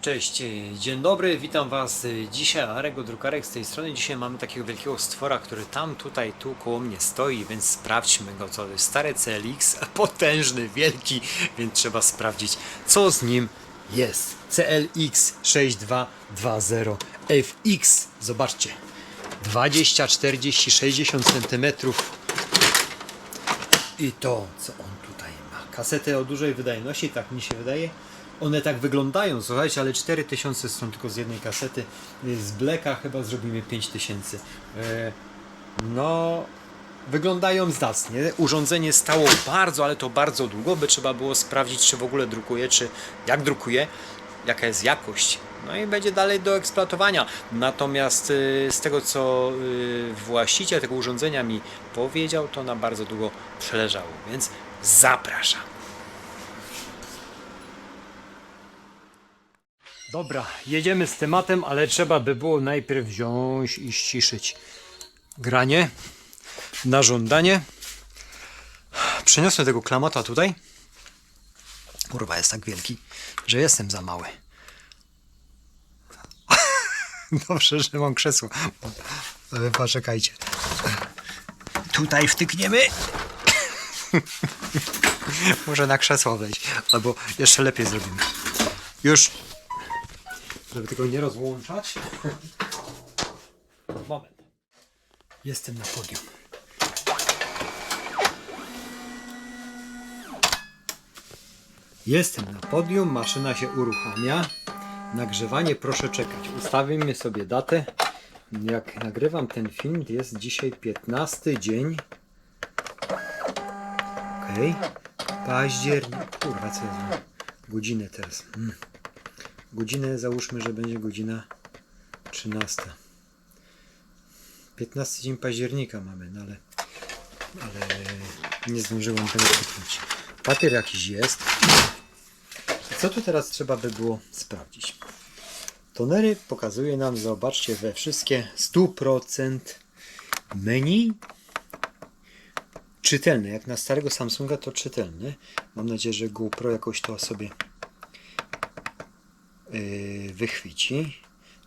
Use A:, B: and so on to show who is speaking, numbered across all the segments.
A: Cześć, e, dzień dobry, witam Was e, dzisiaj, Arego Drukarek z tej strony. Dzisiaj mamy takiego wielkiego stwora, który tam, tutaj, tu koło mnie stoi, więc sprawdźmy go, co to jest stary CLX, potężny, wielki, więc trzeba sprawdzić, co z nim jest. CLX 6220 FX, zobaczcie, 20, 40, 60 cm i to, co on tutaj ma. Kasety o dużej wydajności, tak mi się wydaje. One tak wyglądają, słuchajcie, ale 4000 są tylko z jednej kasety. Z Blacka chyba zrobimy 5000. E, No, wyglądają zacnie. Urządzenie stało bardzo, ale to bardzo długo, by trzeba było sprawdzić, czy w ogóle drukuje, czy jak drukuje, jaka jest jakość. No i będzie dalej do eksploatowania. Natomiast y, z tego, co y, właściciel tego urządzenia mi powiedział, to na bardzo długo przeleżało, więc zapraszam. Dobra, jedziemy z tematem, ale trzeba by było najpierw wziąć i ściszyć granie na żądanie. Przeniosłem tego klamota tutaj. Kurwa, jest tak wielki, że jestem za mały. Dobrze, że mam krzesło. Poczekajcie. Tutaj wtykniemy. Może na krzesło wejść. Albo jeszcze lepiej zrobimy. Już. Żeby tego nie rozłączać. Moment. Jestem na podium. Jestem na podium, maszyna się uruchamia. Nagrzewanie proszę czekać. Ustawimy sobie datę. Jak nagrywam ten film, jest dzisiaj 15 dzień. Okej. Październik. Kurwa, co ja zrobię? Godzinę teraz. Mm. Godzinę załóżmy, że będzie godzina 13. 15 dzień października mamy, no ale, ale nie zdążyłem tego kliknąć. Papier jakiś jest. Co tu teraz trzeba by było sprawdzić? Tonery pokazuje nam, zobaczcie, we wszystkie 100% menu czytelne. Jak na starego Samsunga to czytelne. Mam nadzieję, że GoPro jakoś to sobie yy, wychwyci.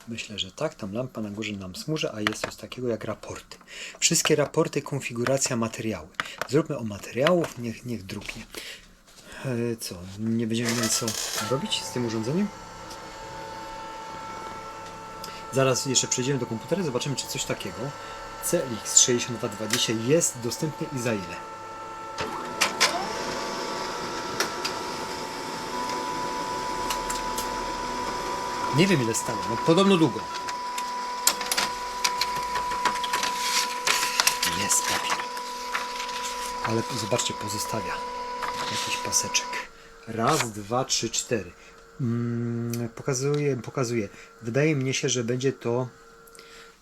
A: Myślę, że tak. Tam lampa na górze nam smuży, a jest coś takiego jak raporty. Wszystkie raporty, konfiguracja materiału. Zróbmy o materiałów, niech, niech druknie. E, co? Nie będziemy mieli co robić z tym urządzeniem? Zaraz jeszcze przejdziemy do komputera zobaczymy, czy coś takiego CLX6220 jest dostępny i za ile. Nie wiem ile stało, no podobno długo. Jest papier. Ale zobaczcie, pozostawia jakiś paseczek. Raz, dwa, trzy, cztery. Mm, pokazuje, pokazuje. Wydaje mi się, że będzie to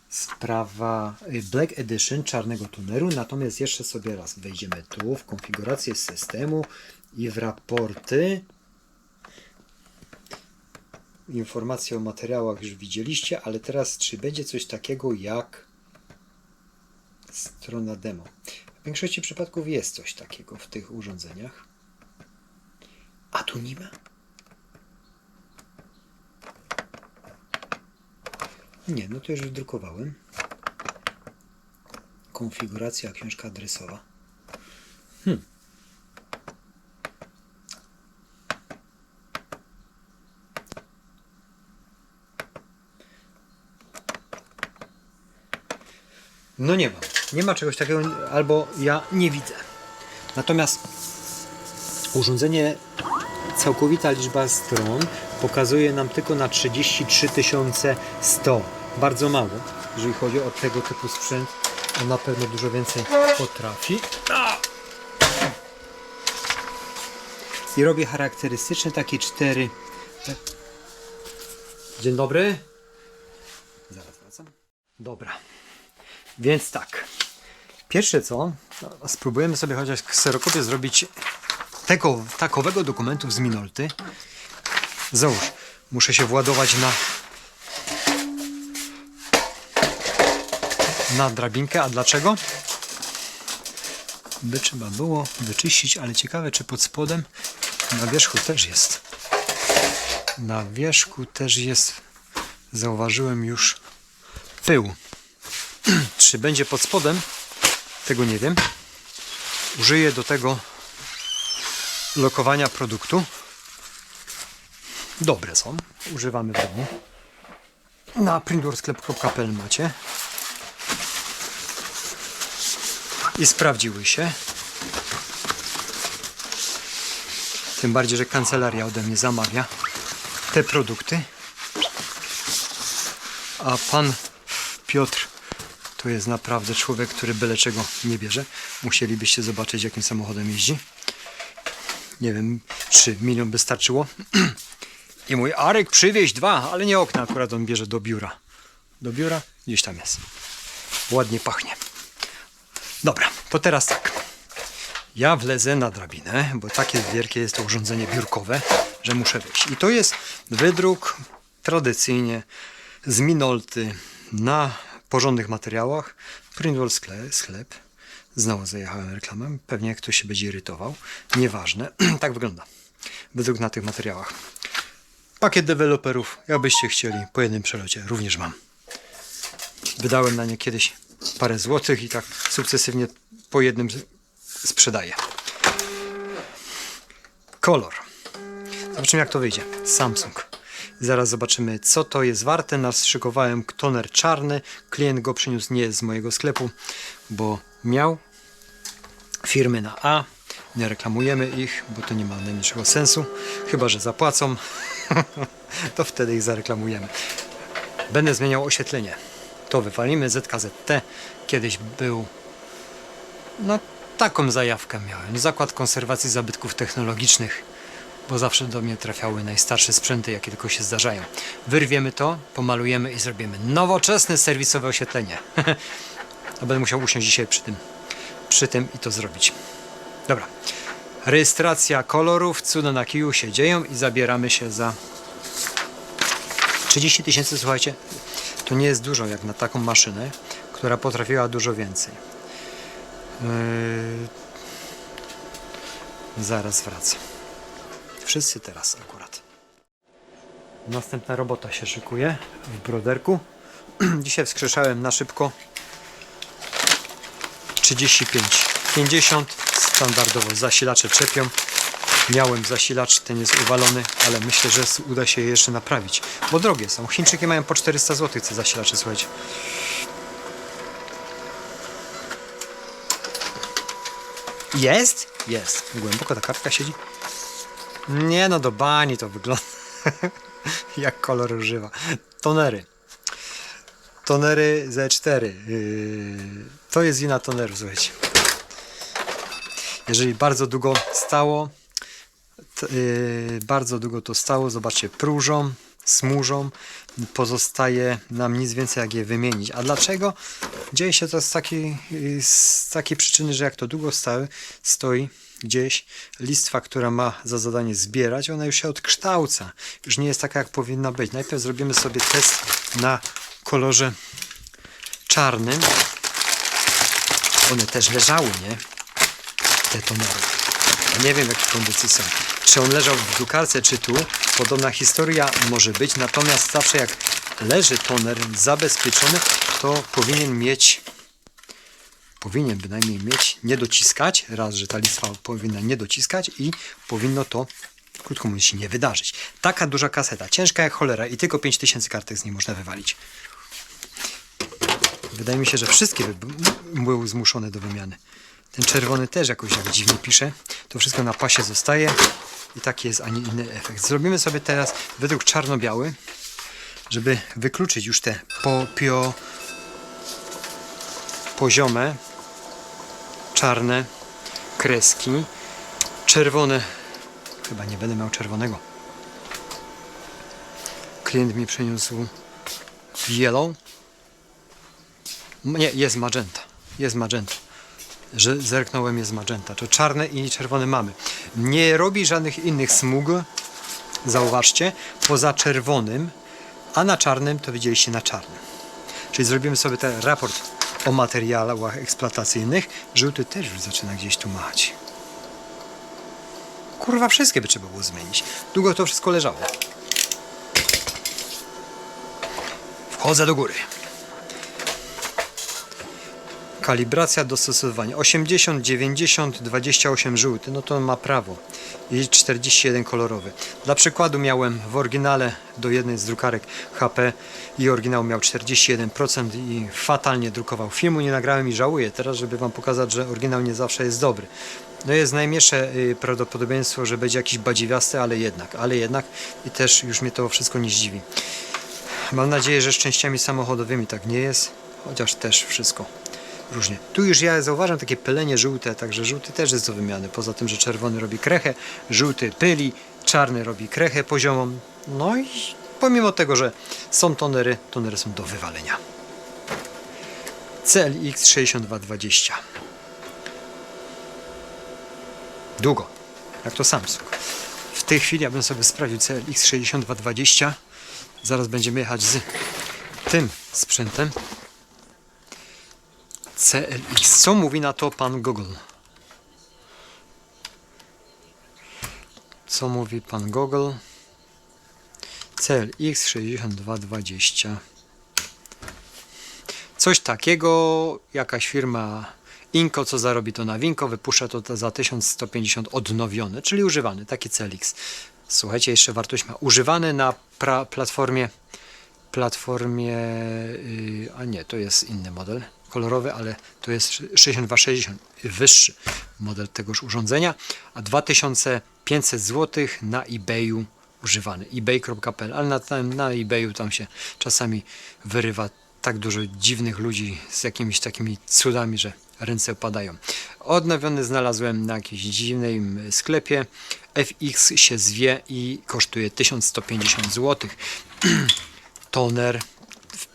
A: sprawa y, Black Edition czarnego toneru. Natomiast jeszcze sobie raz wejdziemy tu w konfigurację systemu i w raporty. Informacje o materiałach już widzieliście, ale teraz czy będzie coś takiego jak strona demo? W większości przypadków jest coś takiego w tych urządzeniach. A tu nie ma? Nie, no to już wydrukowałem. Konfiguracja, książka adresowa. Hmm. No nie ma. Nie ma czegoś takiego, albo ja nie widzę. Natomiast urządzenie, całkowita liczba stron pokazuje nam tylko na 33 100. Bardzo mało, jeżeli chodzi o tego typu sprzęt. On na pewno dużo więcej potrafi. I robię charakterystyczne takie cztery. Dzień dobry. Zaraz wracam. Dobra. Więc tak. Pierwsze co, no, spróbujemy sobie chociaż kserokopię zrobić tego takowego dokumentu z Minolty. Załóż, muszę się władować na na drabinkę, a dlaczego? By trzeba było wyczyścić, ale ciekawe czy pod spodem na wierzchu też jest. Na wierzchu też jest, zauważyłem już, pył. Czy będzie pod spodem? Tego nie wiem. Użyję do tego lokowania produktu. Dobre są. Używamy w domu. Na prindorsklep.pl macie. I sprawdziły się. Tym bardziej, że kancelaria ode mnie zamawia te produkty. A pan Piotr to jest naprawdę człowiek, który byle czego nie bierze. Musielibyście zobaczyć, jakim samochodem jeździ. Nie wiem, czy milion by starczyło. I mój Arek przywieźć dwa, ale nie okna, akurat on bierze do biura. Do biura? Gdzieś tam jest. Ładnie pachnie. Dobra, to teraz tak. Ja wlezę na drabinę, bo takie wielkie jest to urządzenie biurkowe, że muszę wyjść. I to jest wydruk tradycyjnie z Minolty na porządnych materiałach. Printwall sklep, sklep. Znowu zajechałem reklamę. Pewnie ktoś się będzie irytował. Nieważne. tak wygląda. Wydruk na tych materiałach. Pakiet deweloperów, jakbyście chcieli, po jednym przelocie również mam. Wydałem na nie kiedyś parę złotych i tak sukcesywnie po jednym sprzedaję. Kolor. Zobaczymy jak to wyjdzie. Samsung. Zaraz zobaczymy co to jest warte. Naszykowałem toner czarny. Klient go przyniósł nie z mojego sklepu, bo miał firmy na A. Nie reklamujemy ich, bo to nie ma najmniejszego sensu. Chyba, że zapłacą, to wtedy ich zareklamujemy. Będę zmieniał oświetlenie. To wywalimy. ZKZT kiedyś był no taką zajawkę miałem. Zakład konserwacji zabytków technologicznych, bo zawsze do mnie trafiały najstarsze sprzęty, jakie tylko się zdarzają. Wyrwiemy to, pomalujemy i zrobimy nowoczesne serwisowe oświetlenie. A będę musiał usiąść dzisiaj przy tym, przy tym i to zrobić. Dobra. Rejestracja kolorów, cuda na kiju się dzieją i zabieramy się za 30 tysięcy, słuchajcie, to nie jest dużo jak na taką maszynę, która potrafiła dużo więcej. Yy, zaraz wracam. Wszyscy teraz akurat. Następna robota się szykuje w broderku. Dzisiaj wskrzeszałem na szybko 35, 50. Standardowo zasilacze czepią. Miałem zasilacz, ten jest uwalony, ale myślę, że uda się je jeszcze naprawić. Bo drogie są. Chińczyki mają po 400 zł te zasilacze, słuchajcie. Jest? Jest. Głęboko ta kartka siedzi? Nie no, do bani to wygląda. Jak kolor używa. Tonery. Tonery Z4. Yy, to jest wina toneru, słuchajcie. Jeżeli bardzo długo stało, yy, bardzo długo to stało, zobaczcie, próżą, smużą, pozostaje nam nic więcej jak je wymienić. A dlaczego? Dzieje się to z takiej, yy, z takiej przyczyny, że jak to długo stały, stoi gdzieś listwa, która ma za zadanie zbierać, ona już się odkształca. Już nie jest taka, jak powinna być. Najpierw zrobimy sobie test na kolorze czarnym. One też leżały, nie? Te tonery. Ja nie wiem, w jakiej kondycji są. Czy on leżał w drukarce, czy tu? Podobna historia może być, natomiast zawsze jak leży toner zabezpieczony, to powinien mieć powinien bynajmniej mieć, nie dociskać, raz, że ta listwa powinna nie dociskać i powinno to, krótko mówiąc, się nie wydarzyć. Taka duża kaseta, ciężka jak cholera i tylko 5000 kartek z niej można wywalić. Wydaje mi się, że wszystkie by były zmuszone do wymiany. Ten czerwony też jakoś jak dziwnie pisze. To wszystko na pasie zostaje i taki jest, a nie inny efekt. Zrobimy sobie teraz według czarno-biały, żeby wykluczyć już te popio poziome, czarne kreski, czerwone. Chyba nie będę miał czerwonego. Klient mi przyniósł yellow. Nie, jest magenta. Jest magenta. Że zerknąłem, jest magenta. To czarne i czerwone mamy. Nie robi żadnych innych smug. Zauważcie, poza czerwonym, a na czarnym to widzieliście na czarnym. Czyli zrobimy sobie ten raport o materiałach eksploatacyjnych, żółty też już zaczyna gdzieś tu mać. Kurwa, wszystkie by trzeba było zmienić. Długo to wszystko leżało. Wchodzę do góry. Kalibracja, dostosowanie 80, 90, 28 żółty, no to ma prawo. I 41 kolorowy. Dla przykładu miałem w oryginale do jednej z drukarek HP i oryginał miał 41% i fatalnie drukował. Filmu nie nagrałem i żałuję teraz, żeby wam pokazać, że oryginał nie zawsze jest dobry. No jest najmniejsze y, prawdopodobieństwo, że będzie jakiś badziwiasty, ale jednak, ale jednak i też już mnie to wszystko nie zdziwi. Mam nadzieję, że z częściami samochodowymi tak nie jest, chociaż też wszystko różnie. Tu już ja zauważam takie pylenie żółte, także żółty też jest do wymiany. Poza tym, że czerwony robi krechę, żółty pyli, czarny robi krechę poziomą. No i pomimo tego, że są tonery, tonery są do wywalenia. CLX 6220 Długo, jak to Samsung. W tej chwili ja bym sobie sprawdził CLX 6220 Zaraz będziemy jechać z tym sprzętem. CLX. Co mówi na to pan Google? Co mówi pan Google? CLX 6220. Coś takiego, jakaś firma Inko, co zarobi to na Winko, wypuszcza to za 1150 odnowiony, czyli używany, taki CLX. Słuchajcie, jeszcze wartość ma używany na platformie platformie, yy, a nie, to jest inny model kolorowy, ale to jest 6260, wyższy model tegoż urządzenia, a 2500 zł na eBayu używany, ebay.pl, ale na, na eBayu tam się czasami wyrywa tak dużo dziwnych ludzi z jakimiś takimi cudami, że ręce opadają. Odnowiony znalazłem na jakimś dziwnym sklepie. FX się zwie i kosztuje 1150 zł. Toner.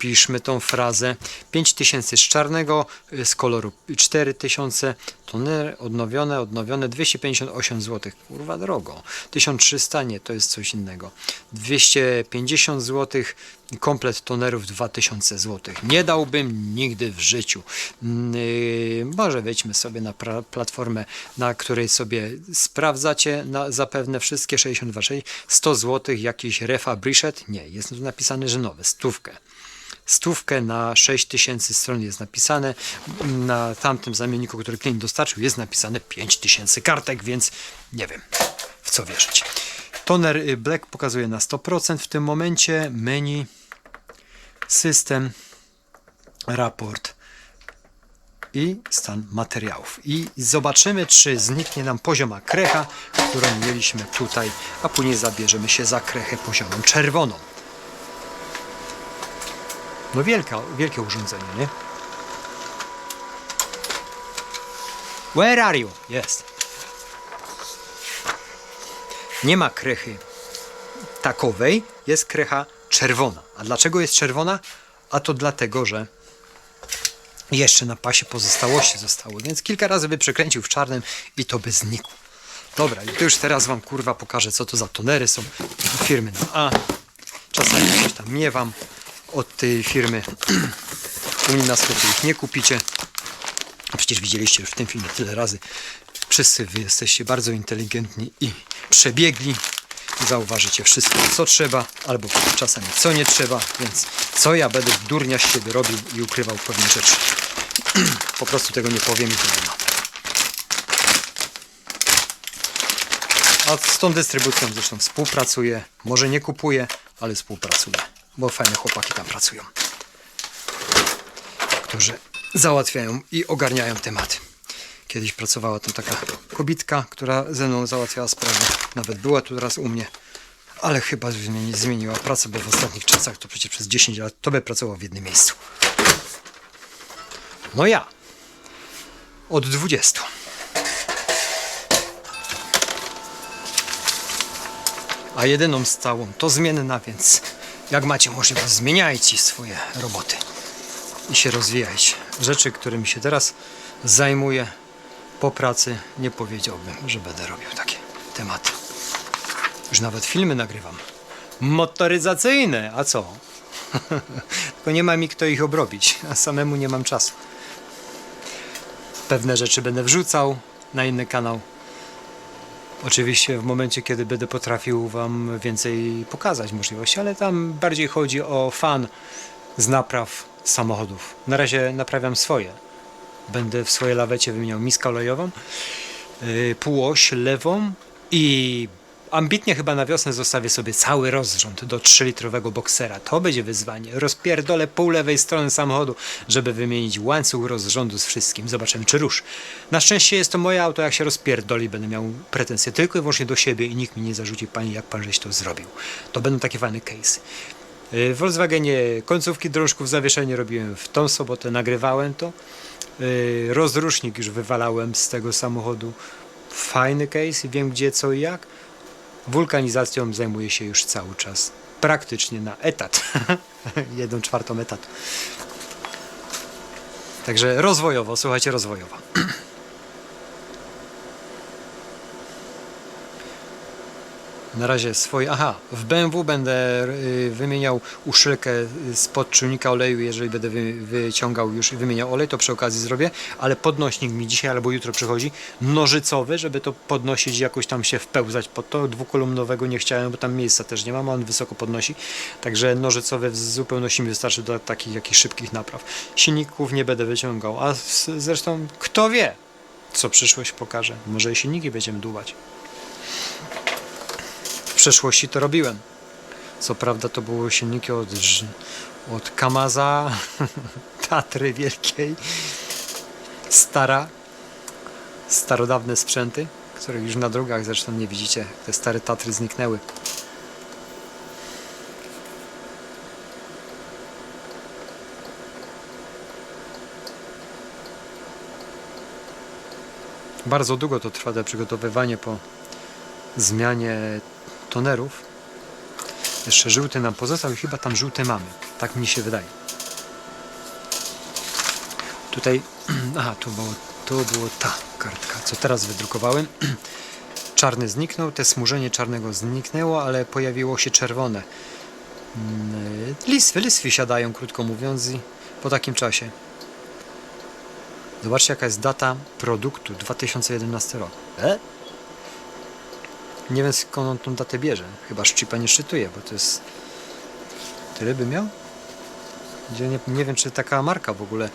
A: Wpiszmy tą frazę. 5000 z czarnego, y, z koloru 4000. Toner odnowione, odnowione 258 zł. Kurwa drogo. 1300 nie, to jest coś innego. 250 zł. Komplet tonerów 2000 zł. Nie dałbym nigdy w życiu. Yy, może wejdźmy sobie na platformę, na której sobie sprawdzacie na, zapewne wszystkie 62,6. 100 zł jakiś refabrichet? Nie, jest tu napisane, że nowe, stówkę. Stówkę na 6000 stron jest napisane. Na tamtym zamienniku, który klient dostarczył, jest napisane 5000 kartek, więc nie wiem w co wierzyć. Toner y, Black pokazuje na 100% w tym momencie. Menu, system, raport i stan materiałów. I zobaczymy, czy zniknie nam pozioma krecha, którą mieliśmy tutaj, a później zabierzemy się za krechę poziomą czerwoną. No wielka, wielkie urządzenie, nie? Where are you? Jest. Nie ma krechy takowej, jest krecha czerwona. A dlaczego jest czerwona? A to dlatego, że jeszcze na pasie pozostałości zostało, więc kilka razy by przekręcił w czarnym i to by znikło. Dobra, i to już teraz wam kurwa pokażę, co to za tonery są firmy na A. Czasami coś tam miewam od tej firmy. U mnie na sklepie ich nie kupicie. A przecież widzieliście już w tym filmie tyle razy. Wszyscy wy jesteście bardzo inteligentni i przebiegli. Zauważycie wszystko, co trzeba, albo czasami co nie trzeba, więc co ja będę durnia z siebie robił i ukrywał pewne rzeczy. Po prostu tego nie powiem i tyle. No. A z tą dystrybucją zresztą współpracuję. Może nie kupuję, ale współpracuję. Bo fajne chłopaki tam pracują. Którzy załatwiają i ogarniają tematy. Kiedyś pracowała tam taka kobitka, która ze mną załatwiała sprawy. Nawet była tu teraz u mnie. Ale chyba zmieni, zmieniła pracę, bo w ostatnich czasach to przecież przez 10 lat to by pracował w jednym miejscu. No ja. Od 20. a jedyną stałą to zmienna, więc jak macie możliwość, zmieniajcie swoje roboty i się rozwijajcie. Rzeczy, którymi się teraz zajmuję po pracy, nie powiedziałbym, że będę robił takie tematy. Już nawet filmy nagrywam. Motoryzacyjne, a co? Tylko nie ma mi kto ich obrobić, a samemu nie mam czasu. Pewne rzeczy będę wrzucał na inny kanał. Oczywiście w momencie, kiedy będę potrafił Wam więcej pokazać możliwości, ale tam bardziej chodzi o fan z napraw samochodów. Na razie naprawiam swoje. Będę w swojej lawecie wymieniał miskę olejową, yy, półoś lewą i ambitnie chyba na wiosnę zostawię sobie cały rozrząd do 3-litrowego boksera. To będzie wyzwanie. Rozpierdolę pół lewej strony samochodu, żeby wymienić łańcuch rozrządu z wszystkim. Zobaczymy, czy rusz. Na szczęście jest to moje auto, jak się rozpierdoli, będę miał pretensje tylko i wyłącznie do siebie i nikt mi nie zarzuci, pani, jak pan żeś to zrobił. To będą takie fajne case'y. W Volkswagenie końcówki drążków zawieszenie robiłem w tą sobotę, nagrywałem to. Yy, Rozrusznik już wywalałem z tego samochodu. Fajny case, wiem gdzie, co i jak. Wulkanizacją zajmuję się już cały czas. Praktycznie na etat. Jedną czwartą etatu. Także rozwojowo, słuchajcie, rozwojowo. Na razie swoje. Aha, w BMW będę y, wymieniał uszylkę z podczujnika oleju. Jeżeli będę wy, wyciągał już i wymieniał olej, to przy okazji zrobię. Ale podnośnik mi dzisiaj albo jutro przychodzi. Nożycowy, żeby to podnosić, jakoś tam się wpełzać pod to. Dwukolumnowego nie chciałem, bo tam miejsca też nie mam, on wysoko podnosi. Także nożycowy w zupełności mi wystarczy do takich jakichś szybkich napraw. Silników nie będę wyciągał. A zresztą, kto wie, co przyszłość pokaże. Może i silniki będziemy dłubać. W przeszłości to robiłem. Co prawda to były silniki od, od Kamaza, Tatry Wielkiej, stara, starodawne sprzęty, których już na drogach zresztą nie widzicie. Te stare Tatry zniknęły. Bardzo długo to trwa to przygotowywanie po zmianie tonerów. Jeszcze żółty nam pozostał i chyba tam żółty mamy. Tak mi się wydaje. Tutaj, aha, tu było, tu było ta kartka, co teraz wydrukowałem. Czarny zniknął, te smużenie czarnego zniknęło, ale pojawiło się czerwone. Mm, Liswy, liswy siadają, krótko mówiąc, i po takim czasie. Zobaczcie, jaka jest data produktu 2011 rok. E? Nie wiem skąd on tą datę bierze. Chyba szczypa nie szczytuje, bo to jest. Tyle by miał? Nie, nie wiem, czy taka marka w ogóle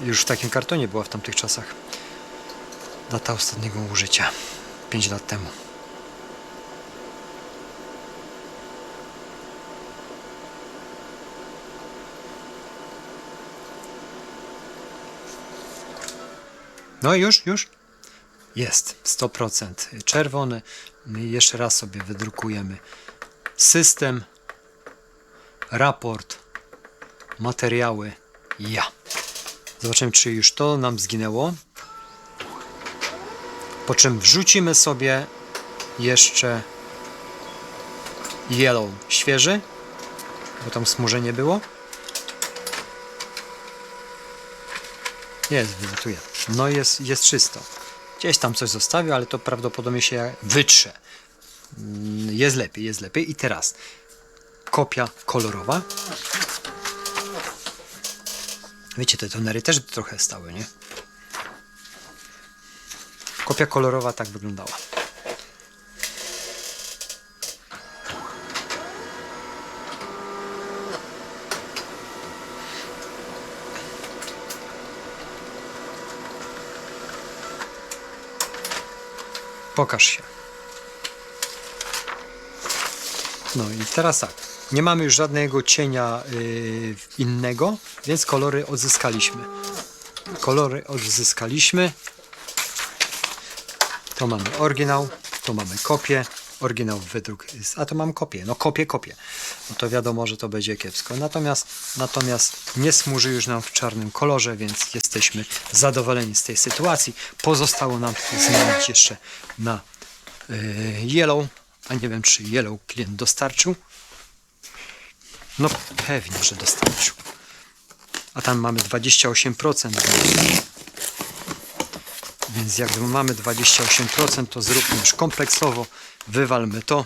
A: już w takim kartonie była w tamtych czasach. Data ostatniego użycia. 5 lat temu. No już, już. Jest 100% czerwony. Jeszcze raz sobie wydrukujemy system, raport, materiały. Ja. Zobaczymy, czy już to nam zginęło. Po czym wrzucimy sobie jeszcze yellow świeży, bo tam smużenie było. Jest, wylatuje. No jest, jest czysto. Gdzieś tam coś zostawił, ale to prawdopodobnie się wytrze. Mm, Jest lepiej, jest lepiej. I teraz kopia kolorowa. Wiecie, te tonery też trochę stały, nie? Kopia kolorowa tak wyglądała. Pokaż się. No i teraz tak. Nie mamy już żadnego cienia yy, innego, więc kolory odzyskaliśmy. Kolory odzyskaliśmy. To mamy oryginał, to mamy kopię. Oryginał wydruk a to mam kopię. No kopię, kopię. No to wiadomo, że to będzie kiepsko. Natomiast, natomiast nie smuży już nam w czarnym kolorze, więc jesteśmy zadowoleni z tej sytuacji. Pozostało nam zmienić jeszcze na yy, yellow, a nie wiem czy yellow klient dostarczył. No pewnie, że dostarczył. A tam mamy 28%. Więc jak mamy 28%, to zróbmy już kompleksowo. Wywalmy to.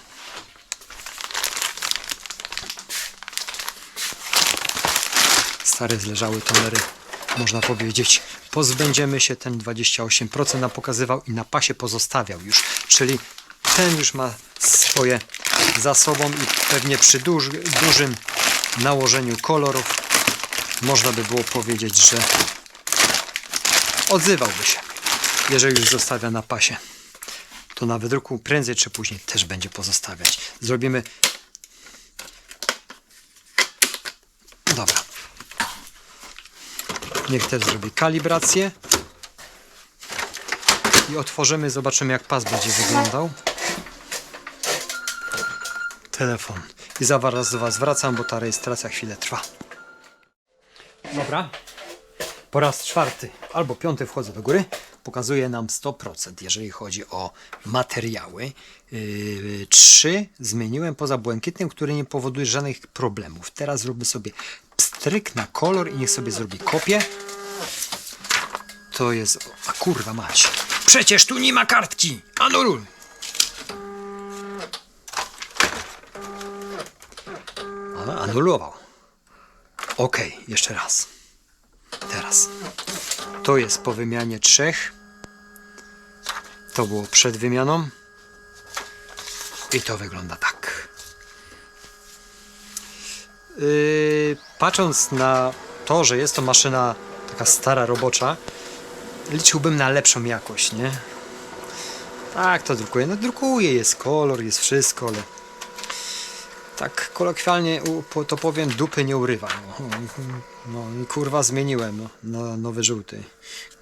A: Stare zleżały tonery, można powiedzieć. Pozbędziemy się, ten 28% nam pokazywał i na pasie pozostawiał już. Czyli ten już ma swoje za sobą i pewnie przy duż, dużym nałożeniu kolorów można by było powiedzieć, że odzywałby się, jeżeli już zostawia na pasie. To na wydruku prędzej czy później też będzie pozostawiać. Zrobimy. Dobra. Niech też zrobi kalibrację. I otworzymy, zobaczymy jak pas będzie wyglądał. Telefon. I zaraz do Was wracam, bo ta rejestracja chwilę trwa. Dobra. Po raz czwarty albo piąty wchodzę do góry. Pokazuje nam 100%, jeżeli chodzi o materiały. Yy, trzy zmieniłem poza błękitnym, który nie powoduje żadnych problemów. Teraz zrobię sobie pstryk na kolor i niech sobie zrobi kopię. To jest. A kurwa mać. Przecież tu nie ma kartki! Anuluj! Anulował. Ok, jeszcze raz. Teraz. To jest po wymianie trzech. To było przed wymianą. I to wygląda tak. Yy, patrząc na to, że jest to maszyna taka stara, robocza, liczyłbym na lepszą jakość, nie? Tak, to drukuje. No drukuje, jest kolor, jest wszystko, ale tak kolokwialnie to powiem, dupy nie urywa. No, no kurwa zmieniłem no, na nowy żółty.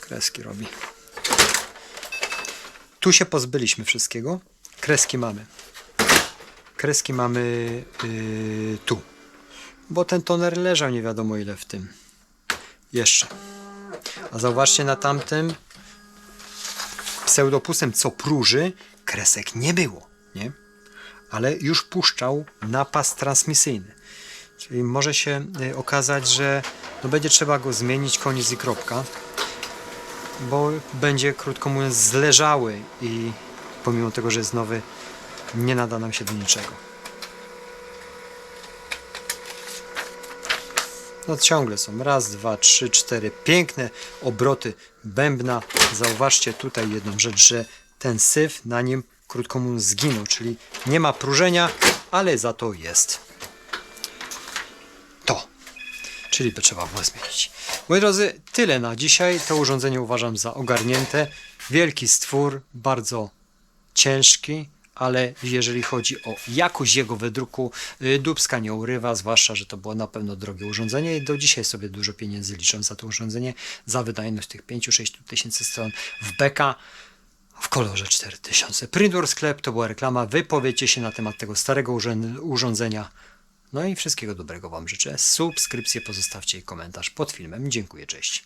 A: Kreski robi. Tu się pozbyliśmy wszystkiego. Kreski mamy. Kreski mamy yy, tu. Bo ten toner leżał nie wiadomo ile w tym. Jeszcze. A zauważcie na tamtym pseudopusem, co próży, kresek nie było, nie? Ale już puszczał napas transmisyjny. Czyli może się y, okazać, że no będzie trzeba go zmienić, koniec i kropka, bo będzie, krótko mówiąc, zleżały i pomimo tego, że jest nowy, nie nada nam się do niczego. No ciągle są. Raz, dwa, trzy, cztery. Piękne obroty bębna. Zauważcie tutaj jedną rzecz, że ten syf na nim krótko mówiąc zginął, czyli nie ma próżenia, ale za to jest to. Czyli by trzeba było zmienić. Moi drodzy, tyle na dzisiaj. To urządzenie uważam za ogarnięte. Wielki stwór, bardzo ciężki, ale jeżeli chodzi o jakość jego wydruku, y, Dubska nie urywa, zwłaszcza, że to było na pewno drogie urządzenie i do dzisiaj sobie dużo pieniędzy liczę za to urządzenie, za wydajność tych 5-6 tysięcy stron w beka w kolorze 4000. Prindur sklep to była reklama. Wypowiedzcie się na temat tego starego urządzenia. No i wszystkiego dobrego Wam życzę. Subskrypcję pozostawcie i komentarz pod filmem. Dziękuję, cześć.